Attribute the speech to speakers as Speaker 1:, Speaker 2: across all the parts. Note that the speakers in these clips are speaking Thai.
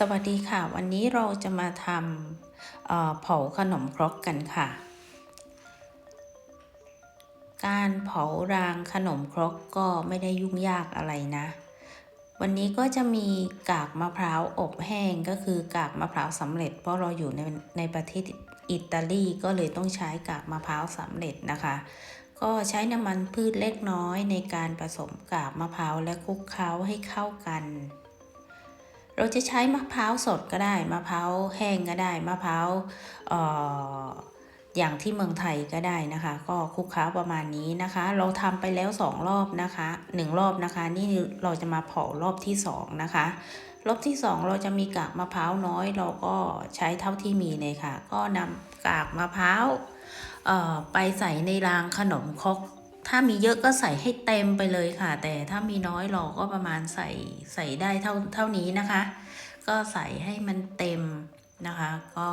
Speaker 1: สวัสดีค่ะ วันนี้เราจะมาทำเเผาขนมครกกันค่ะ การเผารางขนมครกก็ไม่ได้ยุ่งยากอะไรนะ วันนี้ก็จะมีกากมะพร้าวอบแห้งก็คือกากมะพร้าวสำเร็จ เพราะเราอยู่ในในประเทศอิตาลีก็เลยต้องใช้กากมะพร้าวสำเร็จนะคะ ก็ใช้น้ำมันพืชเล็กน้อยในการผสมกากมะพร้าวและคลุกเคล้าให้เข้ากัน เราจะใช้มะพร้าวสดก็ได้ มะพร้าวแห้งก็ได้ มะพร้าวอย่างที่เมืองไทยก็ได้นะคะ ก็คลุกเคล้าประมาณนี้นะคะ เราทำไปแล้วสองรอบนะคะหนึ่งรอบนะคะ นี่เราจะมาเผารอบที่สองนะคะ รอบที่สองเราจะมีกากมะพร้าวน้อย เราก็ใช้เท่าที่มีเลยค่ะ ก็นำกากมะพร้าวไปใส่ในรางขนมครก ถ้ามีเยอะก็ใส่ให้เต็มไปเลยค่ะ แต่ถ้ามีน้อยเราก็ประมาณใส่ใส่ได้เท่าเท่านี้นะคะ ก็ใส่ให้มันเต็มนะคะ ก็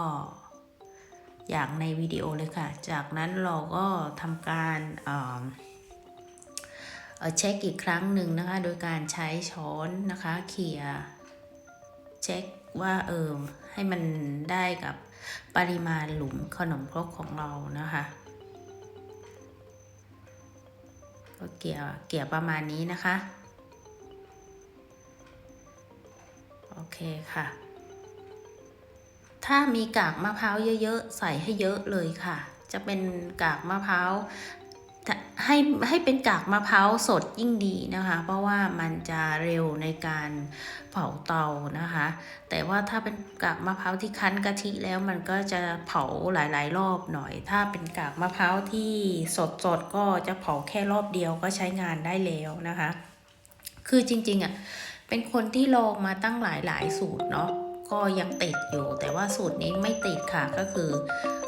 Speaker 1: อย่างในวิดีโอเลยค่ะ จากนั้นเราก็ทำการเอ่อเออเช็คอีกครั้งหนึ่งนะคะ โดยการใช้ช้อนนะคะเขี่ยเช็คว่าเออให้มันได้กับปริมาณหลุมขนมครกของเรานะคะ ก็เกี่ยเกี่ยประมาณนี้นะคะ โอเคค่ะ ถ้ามีกากมะพร้าวเยอะๆ ใส่ให้เยอะเลยค่ะ จะเป็นกากมะพร้าว ให้ให้เป็นกากมะพร้าวสดยิ่งดีนะคะ เพราะว่ามันจะเร็วในการเผาเตานะคะ แต่ว่าถ้าเป็นกากมะพร้าวที่คั้นกะทิแล้วมันก็จะเผาหลาย ๆ รอบหน่อย ถ้าเป็นกากมะพร้าวที่สดๆก็จะเผาแค่รอบเดียวก็ใช้งานได้แล้วนะคะ คือจริงๆอะเป็นคนที่ลองมาตั้งหลายหลายๆสูตรเนาะก็ยังติดอยู่แต่ว่าสูตรนี้ไม่ติดค่ะก็คือ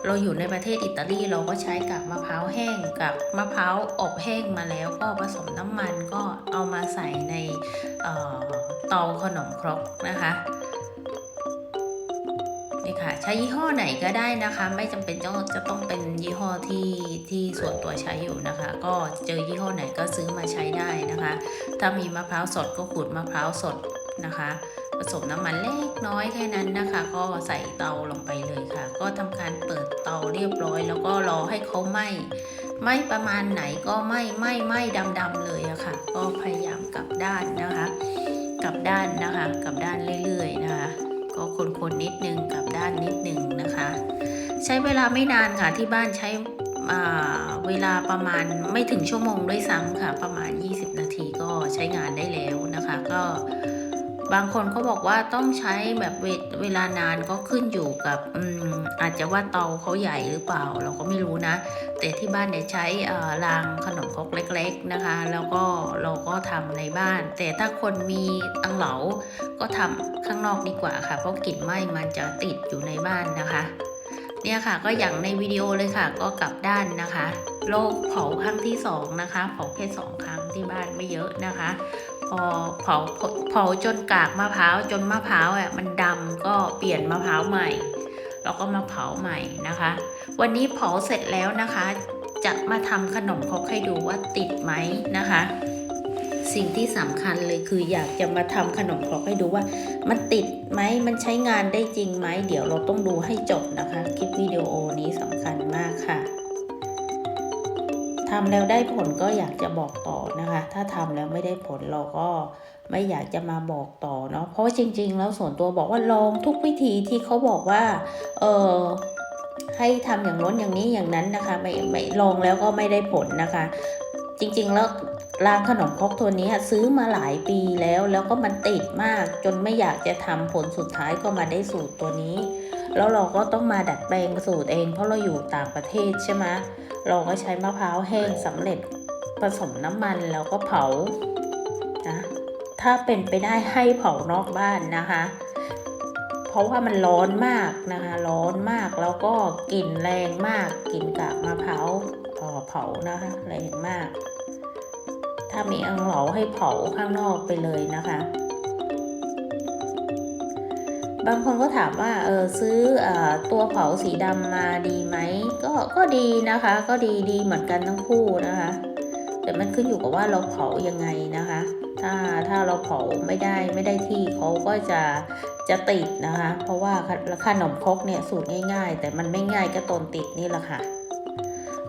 Speaker 1: เราอยู่ในประเทศอิตาลีเราก็ใช้กับมะพร้าวแห้งกับมะพร้าวอบแห้งมาแล้วก็ผสมน้ำมันก็เอามาใส่ในเอ่อเตาขนมครกนะคะนี่ค่ะใช้ยี่ห้อไหนก็ได้นะคะ ไม่จำเป็นต้องจะต้องเป็นยี่ห้อที่ที่ส่วนตัวใช้อยู่นะคะ ก็เจอยี่ห้อไหนก็ซื้อมาใช้ได้นะคะ ถ้ามีมะพร้าวสดก็ขูดมะพร้าวสดนะคะ ผสมน้ำมันเล็กน้อยแค่นั้นนะคะ ก็ใส่เตาลงไปเลยค่ะ ก็ทำการเปิดเตาเรียบร้อย แล้วก็รอให้เขาไหม้ไหม้ประมาณไหนก็ไหม้ไหม้ไหม้ดำๆเลยอะค่ะ ก็พยายามกลับด้านนะคะ กลับด้านนะคะกลับด้านเรื่อยๆนะคะ ก็คนๆนิดนึงกลับด้านนิดนึงนะคะ ใช้เวลาไม่นานค่ะที่บ้านใช้เวลาประมาณไม่ถึงชั่วโมงด้วยซ้ำค่ะ ประมาณ 20 นาทีก็ใช้งานได้แล้วนะคะ ก็ บางคนก็บอกว่าต้องใช้แบบเวเวลานานก็ขึ้นอยู่กับอืมอาจจะว่าเตาเขาใหญ่หรือเปล่า เราก็ไม่รู้นะ แต่ที่บ้านเนี่ยใช้รางขนมครกเล็ก ๆนะคะ แล้วก็เราก็ทำในบ้าน แต่ถ้าคนมีอังเหลาก็ทำข้างนอกดีกว่าค่ะ เพราะกลิ่นไหม้มันจะติดอยู่ในบ้านนะคะ เนี่ยค่ะก็อย่างในวิดีโอเลยค่ะ ก็กลับด้านนะคะโลกเผาครั้งที่สองนะคะเผาแค่สองครั้งที่บ้านไม่เยอะนะคะ พอเผาเผาจนกากมะพร้าวจนมะพร้าวอะมันดำก็เปลี่ยนมะพร้าวใหม่แล้วก็มาเผาใหม่นะคะ วันนี้เผาเสร็จแล้วนะคะ จะมาทำขนมครกให้ดูว่าติดไหมนะคะ สิ่งที่สำคัญเลยคืออยากจะมาทำขนมครกให้ดูว่า มันติดไหมมันใช้งานได้จริงไหมเดี๋ยวเราต้องดูให้จบนะคะ คลิปวิดีโอนี้สำคัญมากค่ะ ทำแล้วได้ผลก็อยากจะบอกต่อนะคะ ถ้าทำแล้วไม่ได้ผลเราก็ไม่อยากจะมาบอกต่อเนาะเพราะว่าจริง ๆ แล้วส่วนตัวบอกว่าลองทุกวิธีที่เขาบอกว่าเออให้ทำอย่างน้นอย่างนี้อย่างนั้นนะคะไม่ไม่ลองแล้วก็ไม่ได้ผลนะคะ จริงๆแล้วรางขนมครกตัวนี้ซื้อมาหลายปีแล้วแล้วก็มันติดมากจนไม่อยากจะทำผลสุดท้ายก็มาได้สูตรตัวนี้ แล้วเราก็ต้องมาดัดแปลงสูตรเอง เพราะเราอยู่ต่างประเทศใช่ไหม เราก็ใช้มะพร้าวแห้งสำเร็จผสมน้ำมันแล้วก็เผานะถ้าเป็นไปได้ให้เผานอกบ้านนะคะ เพราะว่ามันร้อนมากนะคะ ร้อนมากแล้วก็กลิ่นแรงมากกลิ่นกากมะพร้าวเอ่อเผานะคะแรงมาก ถ้ามีอังเหลาให้เผาข้างนอกไปเลยนะคะ บางคนก็ถามว่าเออซื้ออตัวเผาสีดำมาดีไหมก็ก็ดีนะคะ ก็ดีดีเหมือนกันทั้งคู่นะคะ แต่มันขึ้นอยู่กับว่าเราเผายังไงนะคะ ถ้าถ้าเราเผาไม่ได้ไม่ได้ที่เขาก็จะจะติดนะคะ เพราะว่าขนมครกเนี่ยสูตรง่าย ๆ แต่มันไม่ง่ายก็ตนติดนี่แหละค่ะ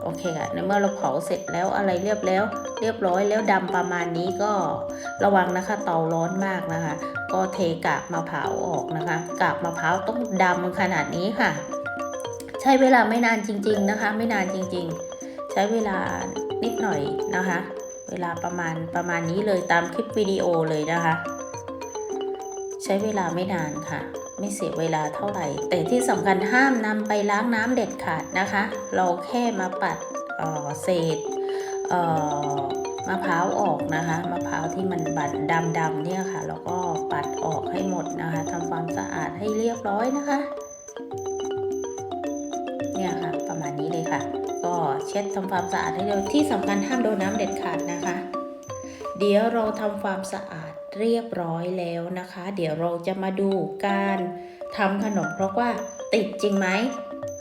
Speaker 1: โอเคค่ะในเมื่อเราเผาเสร็จแล้วอะไรเรียบแล้ว เรียบร้อยแล้วดำประมาณนี้ก็ระวังนะคะ เตาร้อนมากนะคะ ก็เทกากมะพร้าวออกนะคะ กากมะพร้าวต้องดำขนาดนี้ค่ะ ใช้เวลาไม่นานจริง ๆนะคะ ไม่นานจริง ๆ ใช้เวลานิดหน่อยนะคะ เวลาประมาณประมาณนี้เลยตามคลิปวิดีโอเลยนะคะ ใช้เวลาไม่นานค่ะ ไม่เสียเวลาเท่าไหร่ แต่ที่สำคัญห้ามนำไปล้างน้ำเด็ดขาดนะคะ เราแค่มาปัดเเศษ มะพร้าวออกนะคะมะพร้าวที่มันบัดดำๆเนี่ยค่ะ แล้วก็ปัดออกให้หมดนะคะทำความสะอาดให้เรียบร้อยนะคะ เนี่ยค่ะ ประมาณนี้เลยค่ะ ก็เช็ดทำความสะอาดให้เรียบที่สำคัญห้ามโดนน้ำเด็ดขาดนะคะ เดี๋ยวเราทำความสะอาดเรียบร้อยแล้วนะคะ เดี๋ยวเราจะมาดูการทำขนมเพราะว่าติดจริงไหม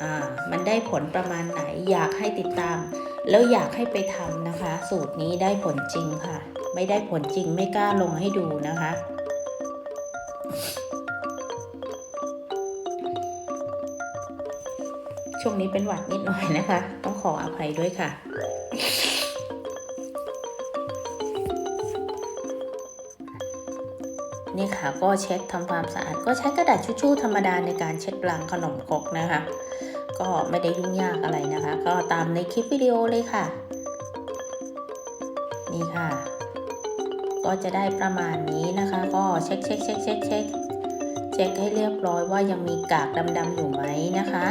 Speaker 1: อ่ามันได้ผลประมาณไหนอยากให้ติดตาม แล้วอยากให้ไปทำนะคะ สูตรนี้ได้ผลจริงค่ะ ไม่ได้ผลจริงไม่กล้าลงให้ดูนะคะ ช่วงนี้เป็นหวัดนิดหน่อยนะคะ ต้องขออภัยด้วยค่ะนี่ค่ะก็เช็ดทำความสะอาด ก็ใช้กระดาษชู่ๆธรรมดาในการเช็ดล้างขนมครกนะคะ ก็ไม่ได้ยุ่งยากอะไรนะคะ ก็ตามในคลิปวิดีโอเลยค่ะ นี่ค่ะ ก็จะได้ประมาณนี้นะคะ ก็เช็คเช็คเช็คเช็คเช็คเช็คให้เรียบร้อยว่ายังมีกากดำๆอยู่ไหมนะคะ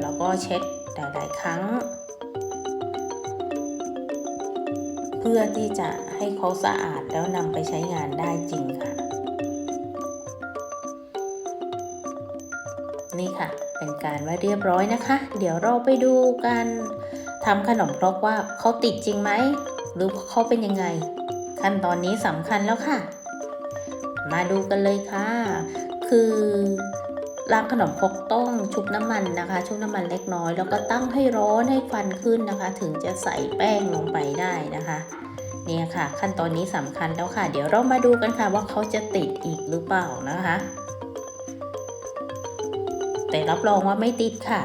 Speaker 1: แล้วก็เช็ดหลายๆครั้ง เพื่อที่จะให้เขาสะอาดแล้วนำไปใช้งานได้จริงค่ะ นี่ค่ะ เป็นการว่าเรียบร้อยนะคะ เดี๋ยวเราไปดูการทำขนมครกว่าเขาติดจริงไหมหรือเขาเป็นยังไง ขั้นตอนนี้สำคัญแล้วค่ะ มาดูกันเลยค่ะ คือล้างขนมครกต้องชุบน้ำมันนะคะ ชุบน้ำมันเล็กน้อย แล้วก็ตั้งให้ร้อนให้ควันขึ้นนะคะ ถึงจะใส่แป้งลงไปได้นะคะเนี่ยค่ะ ขั้นตอนนี้สำคัญแล้วค่ะ เดี๋ยวเรามาดูกันค่ะว่าเขาจะติดอีกหรือเปล่านะคะ แต่รับรองว่าไม่ติดค่ะ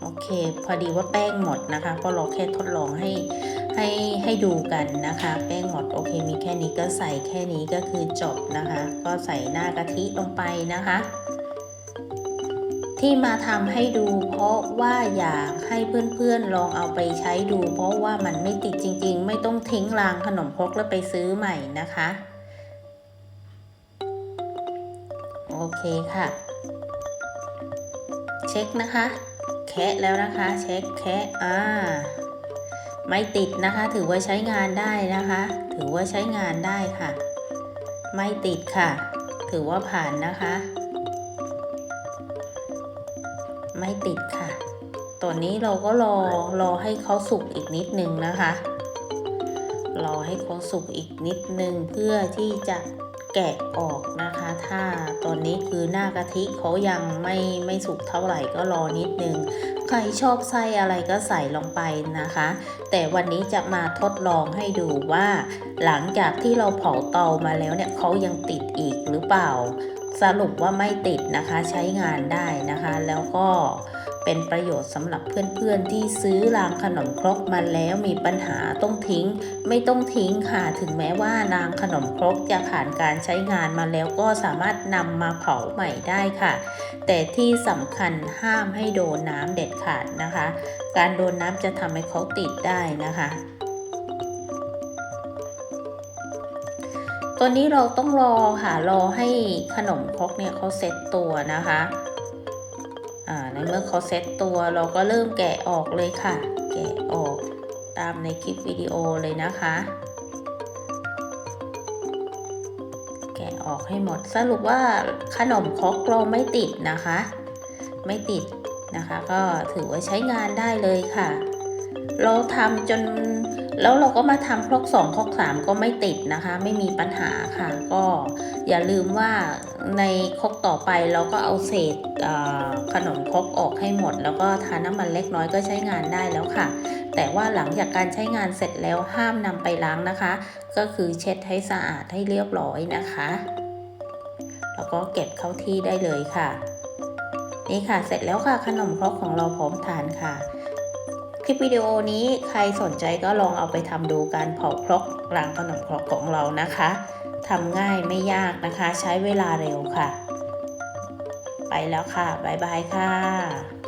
Speaker 1: โอเค พอดีว่าแป้งหมดนะคะ เพราะเราแค่ทดลองให้ให้ให้ดูกันนะคะ แป้งหมดโอเคมีแค่นี้ก็ใส่แค่นี้ก็คือจบนะคะ ก็ใส่หน้ากะทิลงไปนะคะ ที่มาทำให้ดูเพราะว่าอยากให้เพื่อนๆลองเอาไปใช้ดู เพราะว่ามันไม่ติดจริง ๆ ไม่ต้องทิ้งรางขนมครกแล้วไปซื้อใหม่นะคะ โอเคค่ะ เช็คนะคะ แคะแล้วนะคะ เช็คแคะอ่าไม่ติดนะคะ ถือว่าใช้งานได้นะคะ ถือว่าใช้งานได้ค่ะ ไม่ติดค่ะ ถือว่าผ่านนะคะ ไม่ติดค่ะ ตัวนี้เราก็รอรอให้เขาสุกอีกนิดนึงนะคะ รอให้เขาสุกอีกนิดนึงเพื่อที่จะ แกะออกนะคะ ถ้าตอนนี้คือหน้ากะทิเขายังไม่ไม่สุกเท่าไหร่ก็รอนิดนึง ใครชอบไส้อะไรก็ใส่ลงไปนะคะ แต่วันนี้จะมาทดลองให้ดูว่า หลังจากที่เราเผาเตามาแล้วเนี่ยเขายังติดอีกหรือเปล่า สรุปว่าไม่ติดนะคะใช้งานได้นะคะ แล้วก็ เป็นประโยชน์สำหรับเพื่อนๆที่ซื้อรางขนมครกมาแล้วมีปัญหาต้องทิ้ง ไม่ต้องทิ้งค่ะถึงแม้ว่ารางขนมครกจะผ่านการใช้งานมาแล้วก็สามารถนำมาเผาใหม่ได้ค่ะ แต่ที่สำคัญห้ามให้โดนน้ำเด็ดขาดนะคะ การโดนน้ำจะทำให้เขาติดได้นะคะตัวนี้เราต้องรอค่ะรอให้ขนมครกเนี่ยเขาเซ็ตตัวนะคะ ในเมื่อเขาเซ็ตตัวเราก็เริ่มแกะออกเลยค่ะ แกะออกตามในคลิปวิดีโอเลยนะคะ แกะออกให้หมดสรุปว่าขนมครกเราไม่ติดนะคะ ไม่ติดนะคะ ก็ถือว่าใช้งานได้เลยค่ะ เราทำจน แล้วเราก็มาทำครกสองครกสามก็ไม่ติดนะคะ ไม่มีปัญหาค่ะ ก็อย่าลืมว่าในครกต่อไปเราก็เอาเศษขนมครกออกให้หมด แล้วก็ทาน้ำมันเล็กน้อยก็ใช้งานได้แล้วค่ะ แต่ว่าหลังจากการใช้งานเสร็จแล้วห้ามนำไปล้างนะคะ ก็คือเช็ดให้สะอาดให้เรียบร้อยนะคะ แล้วก็เก็บเข้าที่ได้เลยค่ะ นี่ค่ะเสร็จแล้วค่ะขนมครกของเราพร้อมทานค่ะ คลิปวิดีโอนี้ใครสนใจก็ลองเอาไปทำดูการเผาครกรางขนมครกของเรานะคะทำง่ายไม่ยากนะคะ ใช้เวลาเร็วค่ะ ไปแล้วค่ะ บ๊ายบายค่ะ